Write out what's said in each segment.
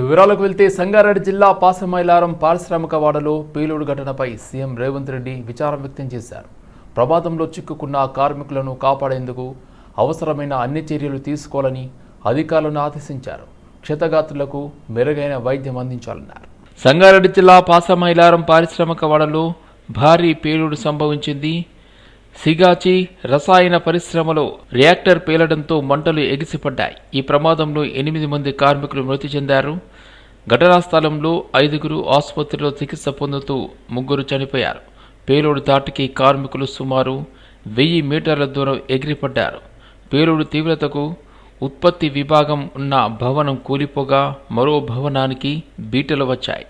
వివరాలకు వెళ్తే సంగారెడ్డి జిల్లా పాసమైలారం పారిశ్రామిక వాడలో పేలుడు ఘటనపై సీఎం రేవంత్ రెడ్డి విచారం వ్యక్తం చేశారు. ప్రమాదంలో చిక్కుకున్న కార్మికులను కాపాడేందుకు అవసరమైన అన్ని చర్యలు తీసుకోవాలని అధికారులను ఆదేశించారు. క్షతగాత్రులకు మెరుగైన వైద్యం అందించాలన్నారు. సంగారెడ్డి జిల్లా పాసమైలారం పారిశ్రామిక వాడలో భారీ పేలుడు సంభవించింది. సిగాచి రసాయన పరిశ్రమలో రియాక్టర్ పేలడంతో మంటలు ఎగిసిపడ్డాయి. ఈ ప్రమాదంలో ఎనిమిది మంది కార్మికులు మృతి చెందారు. ఘటనా స్థలంలో ఐదుగురు ఆసుపత్రిలో చికిత్స పొందుతూ ముగ్గురు చనిపోయారు. పేలుడు దాటికి కార్మికులు సుమారు వెయ్యి మీటర్ల దూరం ఎగిరిపడ్డారు. పేలుడు తీవ్రతకు ఉత్పత్తి విభాగం ఉన్న భవనం కూలిపోగా మరో భవనానికి బీటలు వచ్చాయి.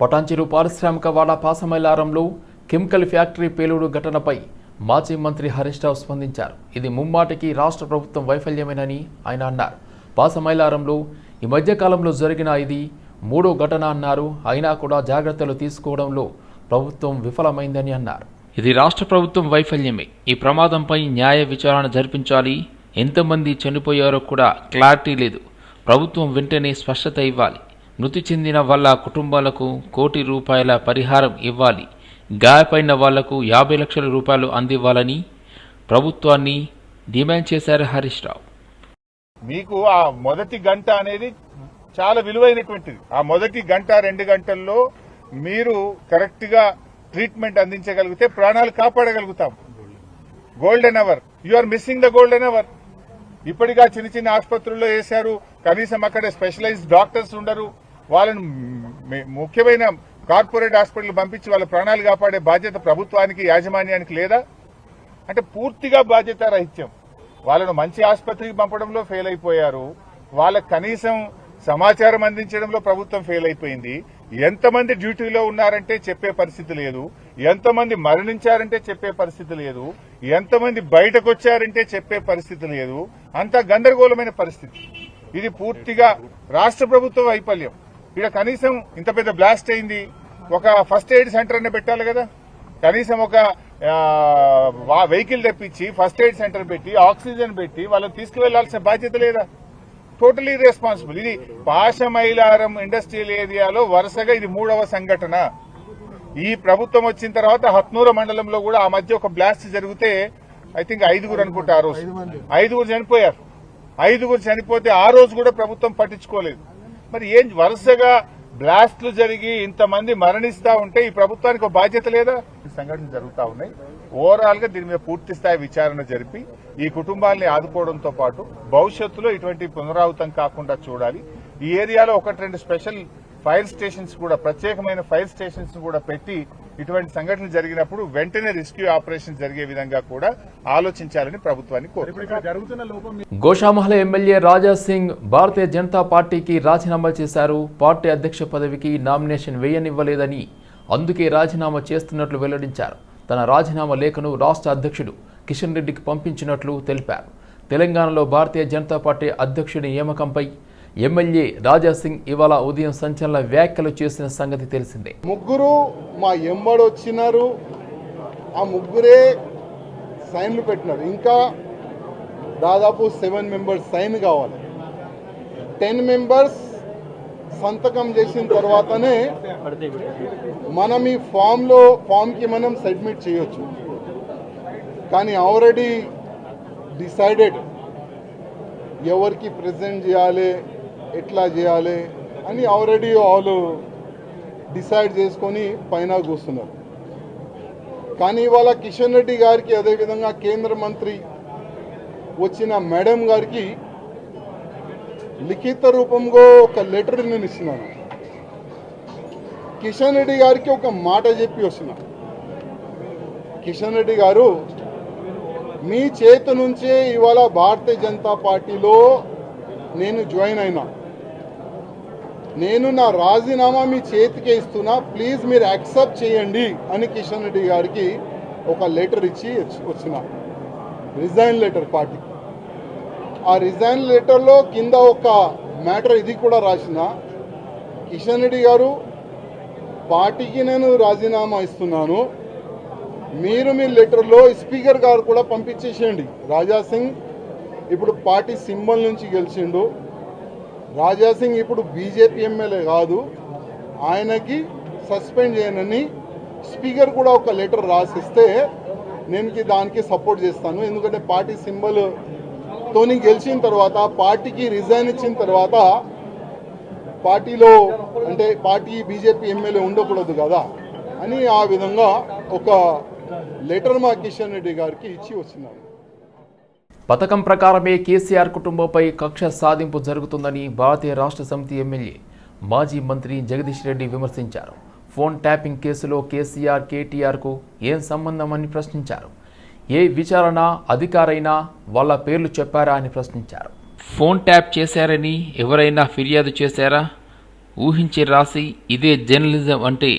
పటాంచిరు పారిశ్రామిక వాడ పాసమైలారంలో కెమికల్ ఫ్యాక్టరీ పేలుడు ఘటనపై మాజీ మంత్రి హరీష్ రావు స్పందించారు. ఇది ముమ్మాటికి రాష్ట్ర ప్రభుత్వం వైఫల్యమేనని ఆయన అన్నారు. పాసమైలారంలో ఈ మధ్యకాలంలో జరిగిన ఇది మూడో ఘటన అన్నారు. అయినా కూడా జాగ్రత్తలు తీసుకోవడంలో ప్రభుత్వం విఫలమైందని అన్నారు. ఇది రాష్ట్ర ప్రభుత్వం వైఫల్యమే. ఈ ప్రమాదంపై న్యాయ విచారణ జరిపించాలి. ఎంతమంది చనిపోయారో కూడా క్లారిటీ లేదు. ప్రభుత్వం వెంటనే స్పష్టత ఇవ్వాలి. మృతి చెందిన వాళ్ళ కుటుంబాలకు కోటి రూపాయల పరిహారం ఇవ్వాలి. గాయపడిన వాళ్ళకు యాభై లక్షల రూపాయలు అందివ్వాలని ప్రభుత్వాన్ని డిమాండ్ చేశారు హరీష్ రావు. మీకు ఆ మొదటి గంట అనేది చాలా విలువైనటువంటిది. ఆ మొదటి గంట రెండు గంటల్లో మీరు కరెక్ట్గా ట్రీట్మెంట్ అందించగలిగితే ప్రాణాలు కాపాడగలుగుతాం. Golden hour you are missing the golden hour ఇప్పటిగా చిన్న చిన్న ఆసుపత్రుల్లో వేశారు. కనీసం అక్కడ స్పెషలైజ్డ్ డాక్టర్స్ ఉండరు. వాళ్ళను ముఖ్యమైన కార్పొరేట్ హాస్పిటల్ పంపించి వాళ్ళ ప్రాణాలు కాపాడే బాధ్యత ప్రభుత్వానికి యాజమాన్యానికి లేదా? అంటే పూర్తిగా బాధ్యత రహిత్యం. వాళ్ళను మంచి ఆసుపత్రికి పంపడంలో ఫెయిల్ అయిపోయారు. వాళ్ళకు కనీసం సమాచారం అందించడంలో ప్రభుత్వం ఫెయిల్ అయిపోయింది. ఎంతమంది డ్యూటీలో ఉన్నారంటే చెప్పే పరిస్థితి లేదు. ఎంతమంది మరణించారంటే చెప్పే పరిస్థితి లేదు. ఎంతమంది బయటకు వచ్చారంటే చెప్పే పరిస్థితి లేదు. అంత గందరగోళమైన పరిస్థితి. ఇది పూర్తిగా రాష్ట్ర ప్రభుత్వ వైఫల్యం. ఇక్కడ కనీసం ఇంత పెద్ద బ్లాస్ట్ అయింది. ఒక ఫస్ట్ ఎయిడ్ సెంటర్ అనే పెట్టాలి కదా. కనీసం ఒక వెహికల్ తెప్పించి ఫస్ట్ ఎయిడ్ సెంటర్ పెట్టి ఆక్సిజన్ పెట్టి వాళ్ళని తీసుకువెళ్ళాల్సిన బాధ్యత లేదా? టోటలీ రెస్పాన్సిబుల్ ఇది పాశమైలారం ఇండస్ట్రియల్ ఏరియాలో వరుసగా ఇది మూడవ సంఘటన. ఈ ప్రభుత్వం వచ్చిన తర్వాత హత్నూర మండలంలో కూడా ఆ మధ్య ఒక బ్లాస్ట్ జరిగితే ఐ థింక్ ఐదుగురు అనుకుంటా ఆ రోజు. ఐదుగురు చనిపోయారు. ఐదుగురు చనిపోతే ఆ రోజు కూడా ప్రభుత్వం పట్టించుకోలేదు. మరి ఏం వరుసగా బ్లాస్ట్లు జరిగి ఇంతమంది మరణిస్తా ఉంటే ఈ ప్రభుత్వానికి ఒక బాధ్యత లేదా? ఈ సంఘటనలు జరుగుతూ ఉన్నాయి. ఓవరాల్గా దీని మీద పూర్తి స్థాయి విచారణ జరిపి ఈ కుటుంబాల్ని ఆదుకోవడంతో పాటు భవిష్యత్తులో ఇటువంటి పునరావృతం కాకుండా చూడాలి. ఈ ఏరియాలో ఒకటి రెండు స్పెషల్ ఫైర్ స్టేషన్స్ కూడా ప్రత్యేకమైన ఫైర్ స్టేషన్స్ కూడా పెట్టి ఇటువంటి సంఘటనలు జరిగినప్పుడు వెంటనే రెస్క్యూ ఆపరేషన్ జరిగే విధంగా కూడా ఆలోచించాలని ప్రభుత్వాన్ని గోషామహల్ ఎమ్మెల్యే రాజా సింగ్ భారతీయ జనతా పార్టీకి రాజీనామా చేశారు. పార్టీ అధ్యక్ష పదవికి నామినేషన్ వేయనివ్వలేదని అందుకే రాజీనామా చేస్తున్నట్లు వెల్లడించారు. తన రాజీనామా లేఖను రాష్ట్ర అధ్యక్షుడు కిషన్ రెడ్డికి పంపించినట్లు తెలిపారు. తెలంగాణలో భారతీయ జనతా పార్టీ అధ్యక్షుడి నియామకంపై ఎమ్మెల్యే రాజా సింగ్ ఇవాళ ఉదయం సంచలన వ్యాఖ్యలు చేసిన సంగతి తెలిసిందే. ముగ్గురు మా ఎమ్మడు వచ్చినారు. ఆ ముగ్గురే సైన్లు పెట్టినారు. ఇంకా దాదాపు సెవెన్ మెంబర్స్ సైన్ కావాలి. టెన్ మెంబర్స్ సంతకం చేసిన తర్వాతనే మనం ఈ ఫామ్లో ఫామ్కి మనం సబ్మిట్ చేయొచ్చు. కానీ ఆల్రెడీ డిసైడెడ్ ఎవరికి ప్రజెంట్ చేయాలి ఎట్లా చేయాలి అని ఆల్రెడీ వాళ్ళు డిసైడ్ చేసుకొని పైన కూస్తున్నారు కానీ ఇవాళ కిషన్ రెడ్డి గారికి అదేవిధంగా కేంద్ర మంత్రి వచ్చిన మేడం గారికి లిఖిత రూపంలో ఒక లెటర్ నేను ఇస్తున్నాను. కిషన్ రెడ్డి గారికి ఒక మాట చెప్పి వస్తున్నా. కిషన్ రెడ్డి గారు మీ చేతి నుంచే ఇవాళ భారతీయ జనతా పార్టీలో నేను జాయిన్ అయినా. నేను నా రాజీనామా మీ చేతికే ఇస్తున్నా ప్లీజ్ మీరు యాక్సెప్ట్ చేయండి అని కిషన్ రెడ్డి గారికి ఒక లెటర్ ఇచ్చి వచ్చిన. Resign letter party. ఆ రిజైన్ లెటర్లో కింద ఒక మ్యాటర్ ఇది కూడా రాసిన. కిషన్ రెడ్డి గారు పార్టీకి నేను రాజీనామా ఇస్తున్నాను. మీరు మీ లెటర్లో స్పీకర్ గారు కూడా పంపించేసేయండి. రాజా సింగ్ ఇప్పుడు పార్టీ సింబల్ నుంచి గెలిచిండు. రాజాసింగ్ ఇప్పుడు బీజేపీ ఎమ్మెల్యే కాదు. ఆయనకి సస్పెండ్ చేయనని స్పీకర్ కూడా ఒక లెటర్ రాసిస్తే నేను దానికి సపోర్ట్ చేస్తాను. ఎందుకంటే పార్టీ సింబల్ తోని గెలిచిన తర్వాత పార్టీకి రిజైన్ ఇచ్చిన తర్వాత పార్టీలో అంటే పార్టీ బీజేపీ ఎమ్మెల్యే ఉండకూడదు కదా అని ఆ విధంగా ఒక లెటర్ మా కిషన్ రెడ్డి గారికి ఇచ్చి వచ్చినారు. పథకం ప్రకారమే కేసీఆర్ కుటుంబంపై కక్ష సాధింపు జరుగుతుందని భారతీయ రాష్ట్ర సమితి ఎమ్మెల్యే మాజీ మంత్రి జగదీష్ రెడ్డి విమర్శించారు. ఫోన్ ట్యాపింగ్ కేసులో కేసీఆర్ కేటీఆర్కు ఏం సంబంధం అని ప్రశ్నించారు. ఏ విచారణ అధికారైనా వాళ్ళ పేర్లు చెప్పారా అని ప్రశ్నించారు. ఫోన్ ట్యాప్ చేశారని ఎవరైనా ఫిర్యాదు చేశారా? ఊహించి రాసి ఇదే జర్నలిజం అంటే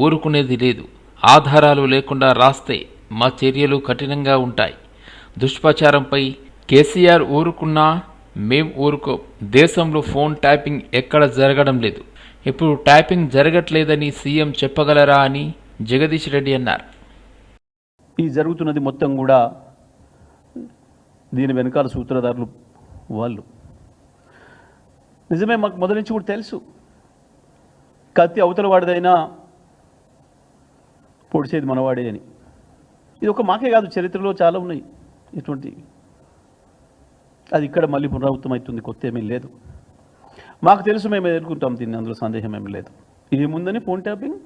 ఊరుకునేది లేదు. ఆధారాలు లేకుండా రాస్తే మా చర్యలు కఠినంగా ఉంటాయి. దుష్ప్రచారంపై కేసీఆర్ ఊరుకున్నా మేం ఊరుకో. దేశంలో ఫోన్ ట్యాపింగ్ ఎక్కడ జరగడం లేదు. ఇప్పుడు ట్యాపింగ్ జరగట్లేదని సీఎం చెప్పగలరా అని జగదీష్ రెడ్డి అన్నారు. ఈ జరుగుతున్నది మొత్తం కూడా దీని వెనకాల సూత్రధారులు వాళ్ళు. నిజమే మాకు మొదటి నుంచి కూడా తెలుసు. కత్తి అవతల వాడిదైనా పొడిచేది మనవాడే అని. ఇది ఒక మాకే కాదు చరిత్రలో చాలా ఉన్నాయి. ఇటువంటి అది ఇక్కడ మళ్ళీ పునరావృతం అవుతుంది కొత్త ఏమీ లేదు. మాకు తెలుసు మేము ఎదుర్కొంటాం దీన్ని అందులో సందేహం ఏమీ లేదు. ఏముందని ఫోన్ ట్యాపింగ్.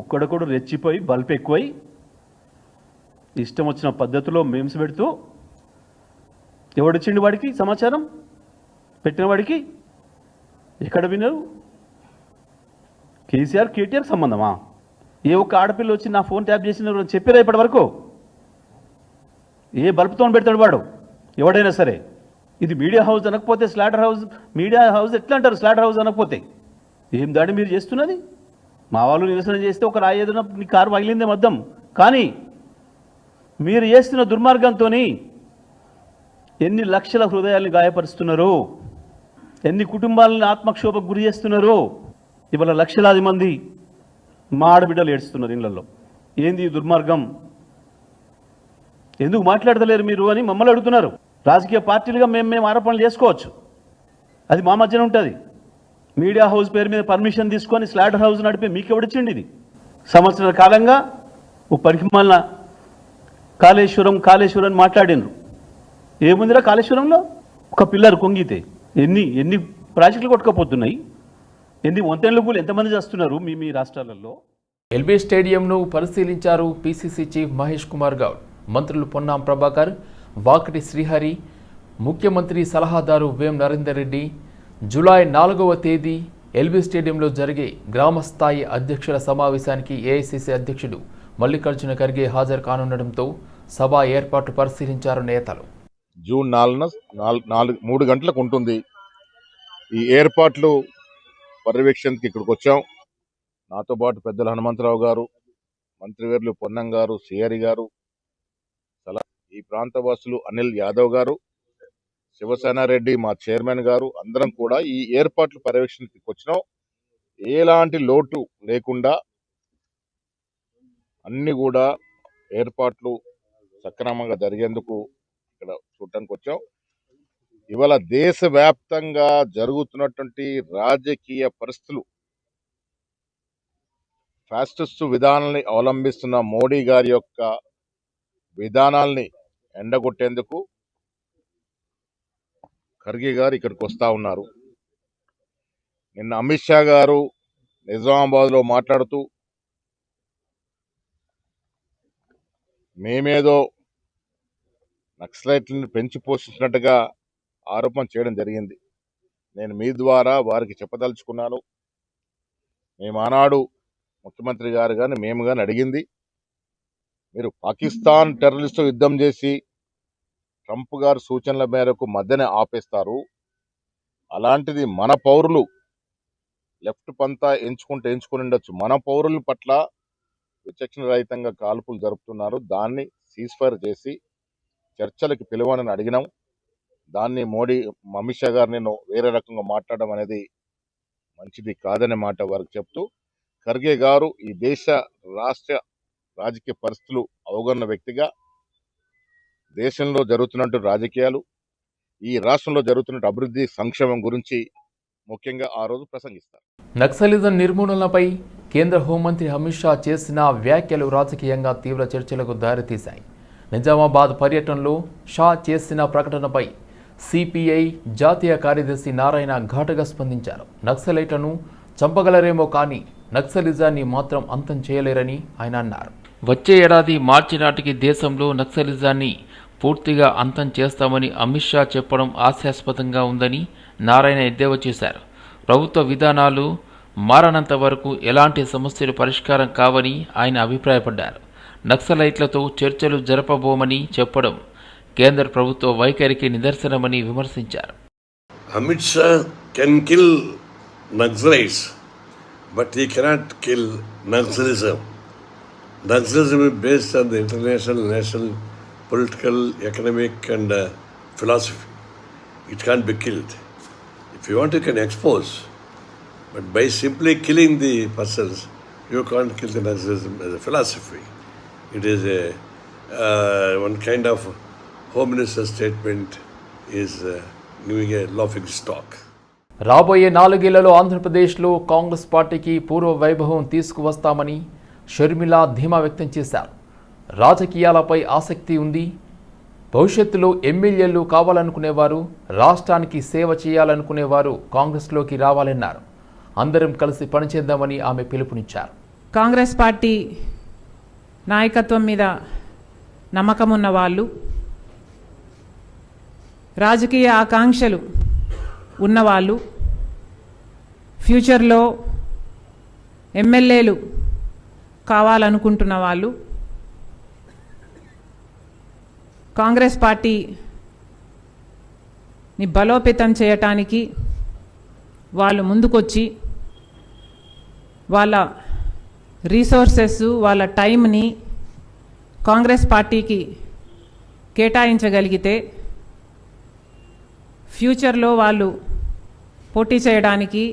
ఒక్కడొకడు రెచ్చిపోయి బల్బ్ ఎక్కువై ఇష్టం వచ్చిన పద్ధతిలో మేమ్స్ పెడుతూ ఎవడిచ్చిండు వాడికి సమాచారం? పెట్టిన వాడికి? ఎక్కడ వినరు కేసీఆర్ కేటీఆర్ సంబంధమా? ఏ ఒక్క ఆడపిల్ల వచ్చి నా ఫోన్ ట్యాప్ చేసిన చెప్పారా ఇప్పటి వరకు? ఏ బల్బుతో పెడతాడు వాడు? ఎవడైనా సరే. ఇది మీడియా హౌస్ అనకపోతే స్లాటర్ హౌస్ మీడియా హౌస్ ఎట్లా అంటారు? స్లాటర్ హౌస్ అనకపోతే. ఏం దాడి మీరు చేస్తున్నది? మా వాళ్ళు నిరసన చేస్తే ఒక రాయి ఏదైనా నీ కారు పగిలిందే మద్దం కానీ మీరు చేస్తున్న దుర్మార్గంతో ఎన్ని లక్షల హృదయాల్ని గాయపరుస్తున్నారు? ఎన్ని కుటుంబాలను ఆత్మక్షోభకు గురి చేస్తున్నారు? ఇవాళ లక్షలాది మంది మా ఆడబిడ్డలు ఏడుస్తున్నారు ఇళ్ళలో. ఏంది ఈ దుర్మార్గం? ఎందుకు మాట్లాడతలేరు మీరు అని మమ్మల్ని అడుగుతున్నారు. రాజకీయ పార్టీలుగా మేము మేము ఆరోపణలు చేసుకోవచ్చు. అది మా మధ్యన ఉంటుంది. మీడియా హౌస్ పేరు మీద పర్మిషన్ తీసుకొని స్లాటర్ హౌస్ నడిపి మీకు ఎవడిచ్చిండి ఇది? సంవత్సరాల కాలంగా ఓ పరిమాల కాళేశ్వరం కాళేశ్వరం అని మాట్లాడినరు. ఏముందిరా కాళేశ్వరంలో? ఒక పిల్లర్ కొంగితే. ఎన్ని ఎన్ని ప్రాజెక్టులు కొట్టుకపోతున్నాయి? ఎన్ని వంతెనలు పూలు ఎంతమంది చేస్తున్నారు మీ మీ రాష్ట్రాలలో? ఎల్బీ స్టేడియంను పరిశీలించారు పీసీసీ చీఫ్ మహేష్ కుమార్ గౌడ్. మంత్రులు పొన్నాం ప్రభాకర్ వాకటి శ్రీహరి ముఖ్యమంత్రి సలహాదారు వేం నరేందర్ రెడ్డి జూలై నాలుగవ తేదీ ఎల్బీ స్టేడియంలో జరిగే గ్రామస్థాయి అధ్యక్షుల సమావేశానికి ఏఐసిసి అధ్యక్షుడు మల్లికార్జున ఖర్గే హాజరు కానుండటంతో సభ ఏర్పాటు పరిశీలించారు నేతలు. జూన్ నాలుగున నాలుగు నాలుగు మూడు గంటలకు ఉంటుంది. ఈ ఏర్పాట్లు పర్యవేక్షణకి ఇక్కడికి వచ్చాం. నాతో పాటు పెద్దల హనుమంతరావు గారు మంత్రివర్యులు పొన్నం గారు సిఆరి గారు ఈ ప్రాంత వాసులు అనిల్ యాదవ్ గారు శివసేన రెడ్డి మా చైర్మన్ గారు అందరం కూడా ఈ ఏర్పాట్లు పర్యవేక్షణకి వచ్చినాం ఎలాంటి లోటు లేకుండా అన్ని కూడా ఏర్పాట్లు సక్రమంగా జరిగేందుకు ఇక్కడ చూడటానికి వచ్చాం. ఇవాళ దేశవ్యాప్తంగా జరుగుతున్నటువంటి రాజకీయ పరిస్థితులు ఫాస్టెస్ట్ విధానాన్ని అవలంబిస్తున్న మోడీ గారి యొక్క విధానాల్ని ఎండగొట్టేందుకు ఖర్గే గారు ఇక్కడికి వస్తూ ఉన్నారు. నిన్న అమిత్ షా గారు నిజామాబాద్లో మాట్లాడుతూ మేమేదో నక్సలైట్లను పెంచి పోషించినట్టుగా ఆరోపణ చేయడం జరిగింది. నేను మీ ద్వారా వారికి చెప్పదలుచుకున్నాను. మేము ఆనాడు ముఖ్యమంత్రి గారు కానీ మేము కానీ అడిగింది. మీరు పాకిస్తాన్ టెర్రరిస్టు యుద్ధం చేసి ట్రంప్ గారు సూచనల మేరకు మధ్యనే ఆపేస్తారు. అలాంటిది మన పౌరులు లెఫ్ట్ పంతా ఎంచుకుంటే ఎంచుకుని ఉండొచ్చు. మన పౌరుల పట్ల విచక్షణ రహితంగా కాల్పులు జరుపుతున్నారు. దాన్ని సీజ్ఫైర్ చేసి చర్చలకు పిలవనని అడిగినాం. దాన్ని మోడీ అమిత్ షా గారు నేను వేరే రకంగా మాట్లాడడం అనేది మంచిది కాదనే మాట వారికి చెప్తూ ఖర్గే గారు ఈ దేశ రాష్ట్ర రాజకీయ పరిస్థితులు అవగన్న వ్యక్తిగా దేశంలో జరుగుతున్నట్టు రాజకీయాలు ఈ రాష్ట్రంలో జరుగుతున్న అభివృద్ధి సంక్షేమం గురించి ముఖ్యంగా ఆ రోజు ప్రసంగిస్తారు. నక్సలిజం నిర్మూలనపై కేంద్ర హోంమంత్రి అమిత్ షా చేసిన వ్యాఖ్యలు రాజకీయంగా తీవ్ర చర్చలకు దారితీశాయి. నిజామాబాద్ పర్యటనలో షా చేసిన ప్రకటనపై సిపిఐ జాతీయ కార్యదర్శి నారాయణ ఘాటుగా స్పందించారు. నక్సలైట్లను చంపగలరేమో కానీ నక్సలిజాన్ని మాత్రం అంతం చేయలేరని ఆయన అన్నారు. వచ్చే ఏడాది మార్చి నాటికి దేశంలో నక్సలిజాన్ని పూర్తిగా అంతం చేస్తామని అమిత్ షా చెప్పడం ఆశాస్పదంగా ఉందని నారాయణ ఎద్దేవా చేశారు. ప్రభుత్వ విధానాలు మారనంత వరకు ఎలాంటి సమస్యలు పరిష్కారం కావని ఆయన అభిప్రాయపడ్డారు. నక్సలైట్లతో చర్చలు జరపబోమని చెప్పడం కేంద్ర ప్రభుత్వ వైఖరికి నిదర్శనమని విమర్శించారు. Amit Shah can kill naxalites but he cannot kill naxalism. Naxalism based on the international national political economic and philosophy it can be killed if you want you can expose but by simply killing the persons you can kill the naxalism as a philosophy it is a one kind of home minister statement is giving a laughing stock రాబోయే నాలుగేళ్ళలో ఆంధ్రప్రదేశ్లో కాంగ్రెస్ పార్టీకి పూర్వ వైభవం తీసుకువస్తామని షర్మిల ధీమా వ్యక్తం చేశారు. రాజకీయాలపై ఆసక్తి ఉంది. భవిష్యత్తులో ఎమ్మెల్యేలు కావాలనుకునేవారు రాష్ట్రానికి సేవ చేయాలనుకునేవారు కాంగ్రెస్లోకి రావాలన్నారు. అందరం కలిసి పనిచేద్దామని ఆమె పిలుపునిచ్చారు. కాంగ్రెస్ పార్టీ నాయకత్వం మీద నమ్మకం ఉన్న వాళ్ళు రాజకీయ ఆకాంక్షలు ఉన్నవాళ్ళు ఫ్యూచర్లో ఎమ్మెల్యేలు కావాలనుకుంటున్న వాళ్ళు. కాంగ్రెస్ పార్టీని బలోపేతం చేయటానికి వాళ్ళు ముందుకొచ్చి వాళ్ళ రీసోర్సెస్ వాళ్ళ టైంని కాంగ్రెస్ పార్టీకి కేటాయించగలిగితే ఫ్యూచర్లో వాళ్ళు పోటీ చేయడానికి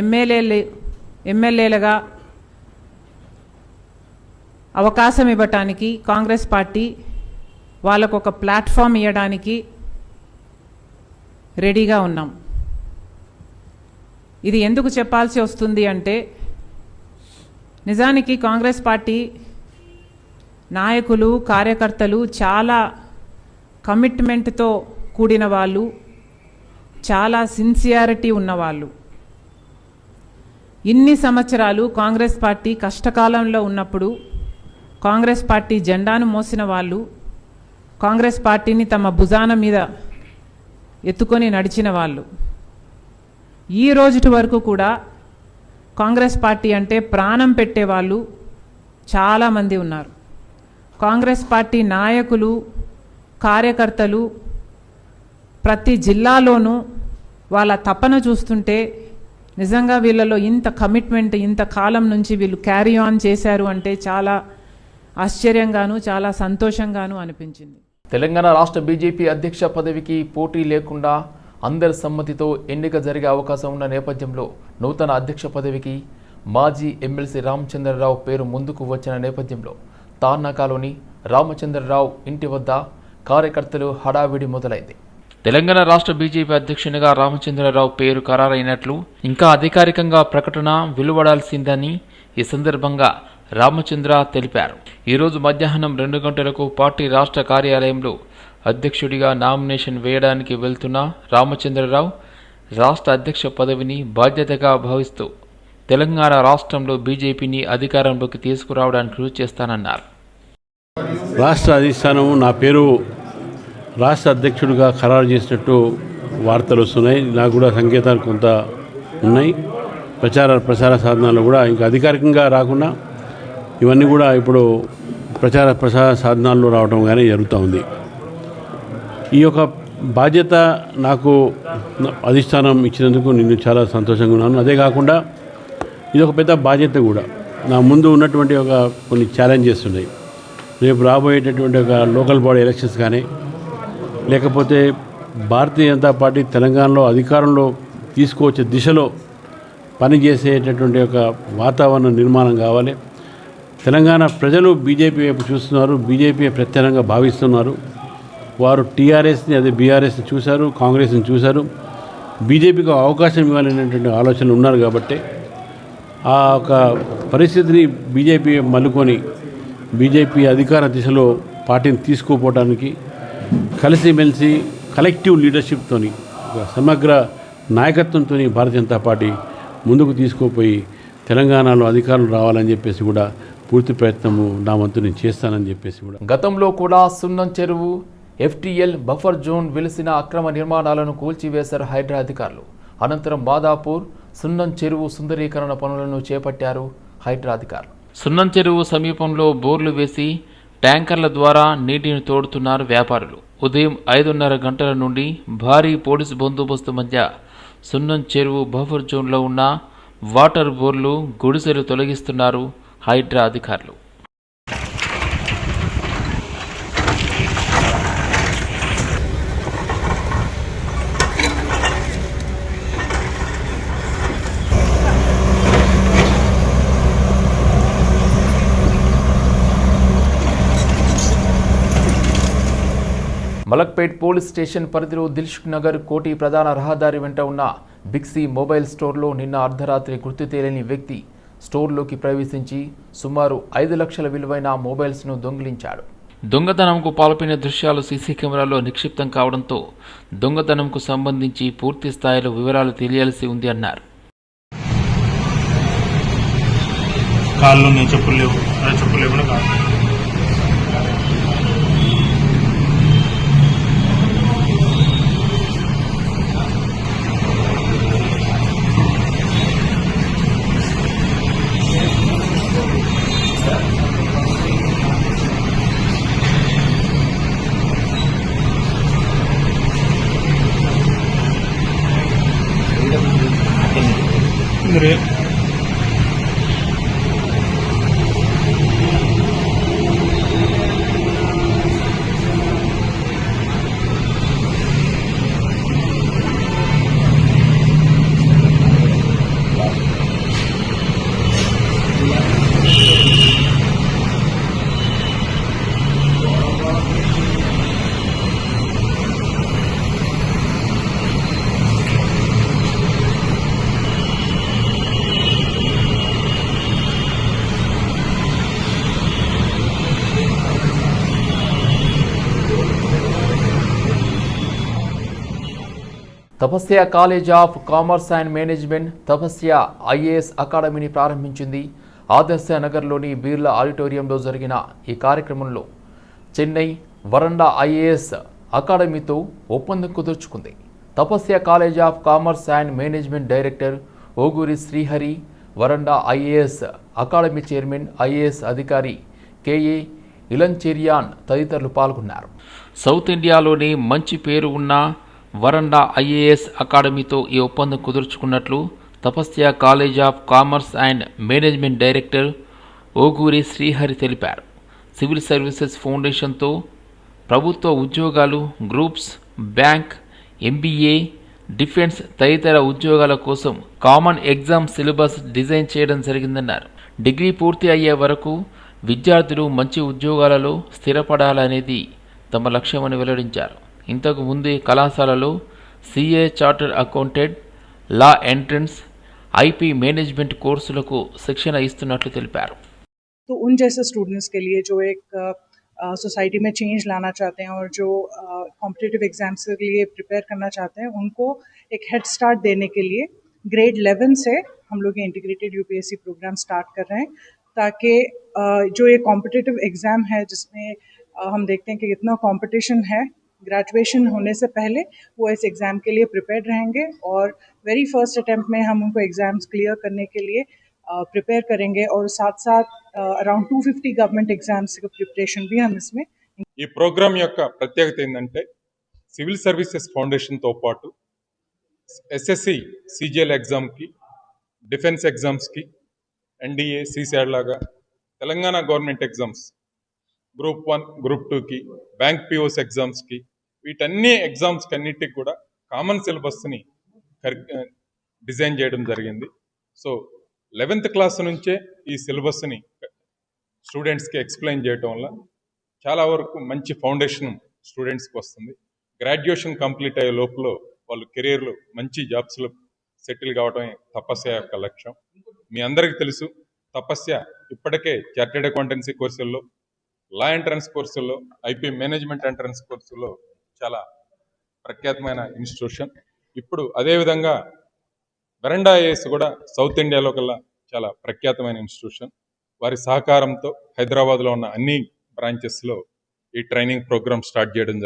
ఎమ్మెల్యేలు ఎమ్మెల్యేలుగా అవకాశం ఇవ్వటానికి కాంగ్రెస్ పార్టీ వాళ్ళకు ఒక ప్లాట్ఫామ్ ఇవ్వడానికి రెడీగా ఉన్నాం. ఇది ఎందుకు చెప్పాల్సి వస్తుంది అంటే నిజానికి కాంగ్రెస్ పార్టీ నాయకులు కార్యకర్తలు చాలా కమిట్మెంట్తో కూడిన వాళ్ళు చాలా సిన్సియారిటీ ఉన్నవాళ్ళు ఇన్ని సంవత్సరాలు కాంగ్రెస్ పార్టీ కష్టకాలంలో ఉన్నప్పుడు కాంగ్రెస్ పార్టీ జెండాను మోసిన వాళ్ళు కాంగ్రెస్ పార్టీని తమ భుజాన మీద ఎత్తుకొని నడిచిన వాళ్ళు. ఈ రోజుటి వరకు కూడా కాంగ్రెస్ పార్టీ అంటే ప్రాణం పెట్టేవాళ్ళు చాలామంది ఉన్నారు. కాంగ్రెస్ పార్టీ నాయకులు కార్యకర్తలు ప్రతి జిల్లాలోనూ వాళ్ళ తపన చూస్తుంటే నిజంగా వీళ్ళలో ఇంత కమిట్మెంట్ ఇంత కాలం నుంచి వీళ్ళు క్యారీ ఆన్ చేశారు అంటే చాలా ఆశ్చర్యంగాను చాలా సంతోషంగాను అనిపించింది. తెలంగాణ రాష్ట్ర బీజేపీ అధ్యక్ష పదవికి పోటీ లేకుండా అందరి సమ్మతితో ఎన్నిక జరిగే అవకాశం ఉన్న నేపథ్యంలో నూతన అధ్యక్ష పదవికి మాజీ ఎమ్మెల్సీ రామచంద్రరావు పేరు ముందుకు వచ్చిన నేపథ్యంలో తార్నాకాలోని రామచంద్రరావు ఇంటి వద్ద కార్యకర్తలు హడావిడి మొదలైంది. తెలంగాణ రాష్ట్ర బీజేపీ అధ్యక్షునిగా రామచంద్రరావు పేరు ఖరారైనట్లు ఇంకా అధికారికంగా ప్రకటన వెలువడాల్సిందని ఈ సందర్భంగా రామచంద్ర తెలిపారు. ఈరోజు మధ్యాహ్నం రెండు గంటలకు పార్టీ రాష్ట్ర కార్యాలయంలో అధ్యక్షుడిగా నామినేషన్ వేయడానికి వెళ్తున్న రామచంద్రరావు రాష్ట్ర అధ్యక్ష పదవిని బాధ్యతగా భావిస్తూ తెలంగాణ రాష్ట్రంలో బీజేపీని అధికారంలోకి తీసుకురావడానికి కృషి చేస్తానన్నారు. రాష్ట్ర అధిష్టానం నా పేరు రాష్ట్ర అధ్యక్షుడిగా ఖరారు చేసినట్టు వార్తలు వస్తున్నాయి. నాకు కూడా సంకేతాలు కొంత ఉన్నాయి. ప్రచార ప్రసార సాధనాలు కూడా ఇంకా అధికారికంగా రాకుండా ఇవన్నీ కూడా ఇప్పుడు ప్రచార ప్రసార సాధనాల్లో రావడం కానీ జరుగుతూ ఉంది. ఈ యొక్క బాధ్యత నాకు అధిష్టానం ఇచ్చినందుకు నేను చాలా సంతోషంగా ఉన్నాను. అదే కాకుండా ఇది ఒక పెద్ద బాధ్యత కూడా. నా ముందు ఉన్నటువంటి ఒక కొన్ని ఛాలెంజెస్ ఉన్నాయి. రేపు రాబోయేటటువంటి ఒక లోకల్ బాడీ ఎలక్షన్స్ కానీ లేకపోతే భారతీయ జనతా పార్టీ తెలంగాణలో అధికారంలో తీసుకువచ్చే దిశలో పనిచేసేటటువంటి ఒక వాతావరణ నిర్మాణం కావాలి. తెలంగాణ ప్రజలు బీజేపీ వైపు చూస్తున్నారు. బీజేపీ ప్రత్యేకంగా భావిస్తున్నారు. వారు టీఆర్ఎస్ని అదే బీఆర్ఎస్ని చూశారు కాంగ్రెస్ని చూశారు. బీజేపీకి అవకాశం ఇవ్వాలనేటువంటి ఆలోచనలు ఉన్నారు కాబట్టి. ఆ ఒక పరిస్థితిని బీజేపీ మలుకొని బీజేపీ అధికార దిశలో పార్టీని తీసుకుపోవడానికి కలిసిమెలిసి కలెక్టివ్ లీడర్షిప్తోని ఒక సమగ్ర నాయకత్వంతో భారతీయ జనతా పార్టీ ముందుకు తీసుకుపోయి తెలంగాణలో అధికారులు రావాలని చెప్పేసి కూడా పూర్తి ప్రయత్నము నా వంతు నేను చేస్తానని చెప్పేసి కూడా. గతంలో కూడా సున్నం చెరువు ఎఫ్టీఎల్ బఫర్ జోన్ వెలిసిన అక్రమ నిర్మాణాలను కూల్చివేశారు హైడ్రా అధికారులు. అనంతరం మాదాపూర్ సున్నం చెరువు సుందరీకరణ పనులను చేపట్టారు హైడ్రా అధికారులు. సున్నం చెరువు సమీపంలో బోర్లు వేసి ట్యాంకర్ల ద్వారా నీటిని తోడుతున్నారు వ్యాపారులు. ఉదయం ఐదున్నర గంటల నుండి భారీ పోలీసు బందోబస్తు మధ్య సున్నం చెరువు బఫర్ జోన్లో ఉన్న వాటర్ బోర్లు గుడిసెలు తొలగిస్తున్నారు. హైడ్రా అధికారులు. మలక్పేట్ పోలీస్ స్టేషన్ పరిధిలో దిల్షుక్ నగర్ కోటి ప్రధాన రహదారి వెంట ఉన్న బిక్సీ మొబైల్ స్టోర్లో నిన్న అర్ధరాత్రి గుర్తు తేలేని వ్యక్తి స్టోర్లోకి ప్రవేశించి సుమారు ఐదు లక్షల విలువైన మొబైల్స్ను దొంగిలించాడు. దొంగతనంకు పాల్పడిన దృశ్యాలు సీసీ కెమెరాలో నిక్షిప్తం కావడంతో దొంగతనంకు సంబంధించి పూర్తి స్థాయిలో వివరాలు తెలియాల్సి ఉంది అన్నారు. కాళ్ళు చెప్పులు లేవు చెప్పులు లేకుండా కాళ్ళు Tapasya college of commerce and management Tapasya IAS అకాడమీని ప్రారంభించింది. ఆదర్శ నగర్లోని బీర్లా ఆడిటోరియంలో జరిగిన ఈ కార్యక్రమంలో చెన్నై వరండా ఐఏఎస్ అకాడమీతో ఒప్పందం కుదుర్చుకుంది. Tapasya college of commerce and management director Oguri Srihari Varanda IAS academy chairman IAS అధికారి కేఏ ఇలంచెరియాన్ తదితరులు పాల్గొన్నారు. సౌత్ ఇండియాలోని మంచి పేరు ఉన్న వరండా ఐఏఎస్ అకాడమీతో ఈ ఒప్పందం కుదుర్చుకున్నట్లు Tapasya college of commerce and management director Oguri Srihari తెలిపారు. సివిల్ సర్వీసెస్ ఫౌండేషన్తో ప్రభుత్వ ఉద్యోగాలు గ్రూప్స్ బ్యాంక్ ఎంబీఏ డిఫెన్స్ తదితర ఉద్యోగాల కోసం కామన్ ఎగ్జామ్ సిలబస్ డిజైన్ చేయడం జరిగిందన్నారు. డిగ్రీ పూర్తి అయ్యే వరకు విద్యార్థులు మంచి ఉద్యోగాలలో స్థిరపడాలనేది తమ లక్ష్యమని వెల్లడించారు. ఇంతకు ముందు ఈ కళాశాలలో C A chartered accountant law entrance I P management కోర్సులకు శిక్షణ ఇస్తున్నట్లు తెలిపారు तो उन जैसे स्टूडेंट्स के लिए जो एक सोसाइटी में चेंज लाना चाहते हैं और जो कॉम्पिटिटिव एग्जाम्स के लिए प्रिपेयर करना चाहते हैं उनको एक हेड स्टार्ट देने के लिए ग्रेड 11 से हम लोग ये इंटीग्रेटेड यूपीएससी प्रोग्राम स्टार्ट कर रहे हैं ताकि अ, जो ये कॉम्पिटिटिव एग्ज़ाम है जिसमें अ, हम देखते हैं कि इतना कंपटीशन है ग्रेजुएशन होने से पहले वो इस एग्ज़ाम के लिए प्रिपेयर्ड रहेंगे और वेरी फर्स्ट अटैम्प्ट में हम उनको एग्ज़ाम्स क्लियर करने के लिए प्रिपेयर करेंगे और साथ साथ अराउंड 250 गवर्नमेंट एग्जाम्स का प्रिपरेशन भी हम इसमें ఈ ప్రోగ్రాం యొక్క ప్రత్యేకత ఏంటంటే సివిల్ సర్వీసెస్ ఫౌండేషన్తో పాటు ఎస్ఎస్సి సిజిఎల్ ఎగ్జామ్కి డిఫెన్స్ ఎగ్జామ్స్కి ఎన్డీఏ సిసాడ్ లాగా Telangana government exams group one group టూకి బ్యాంక్ పిఓస్ ఎగ్జామ్స్కి వీటన్ని ఎగ్జామ్స్కి అన్నిటికి కూడా కామన్ సిలబస్ని డిజైన్ చేయడం జరిగింది. సో లెవెన్త్ క్లాస్ నుంచే ఈ సిలబస్ని స్టూడెంట్స్కి ఎక్స్ప్లెయిన్ చేయటం వల్ల చాలా వరకు మంచి ఫౌండేషన్ స్టూడెంట్స్కి వస్తుంది. గ్రాడ్యుయేషన్ కంప్లీట్ అయ్యే లోపల వాళ్ళు కెరీర్లో మంచి జాబ్స్లో సెటిల్ కావడం తపస్య యొక్క లక్ష్యం. మీ అందరికీ తెలుసు తపస్య ఇప్పటికే చార్టెడ్ అకౌంటెన్సీ కోర్సుల్లో లా ఎంట్రన్స్ కోర్సుల్లో ఐపీ మేనేజ్మెంట్ ఎంట్రన్స్ కోర్సుల్లో చాలా ప్రఖ్యాతమైన ఇన్స్టిట్యూషన్. ఇప్పుడు అదేవిధంగా వెరండా ఐఏఎస్ కూడా సౌత్ ఇండియాలో కల్లా చాలా ప్రఖ్యాతమైన ఇన్స్టిట్యూషన్. వారి సహకారంతో హైదరాబాద్లో ఉన్న అన్ని బ్రాంచెస్లో ఈ ట్రైనింగ్ ప్రోగ్రామ్ స్టార్ట్ చేయడం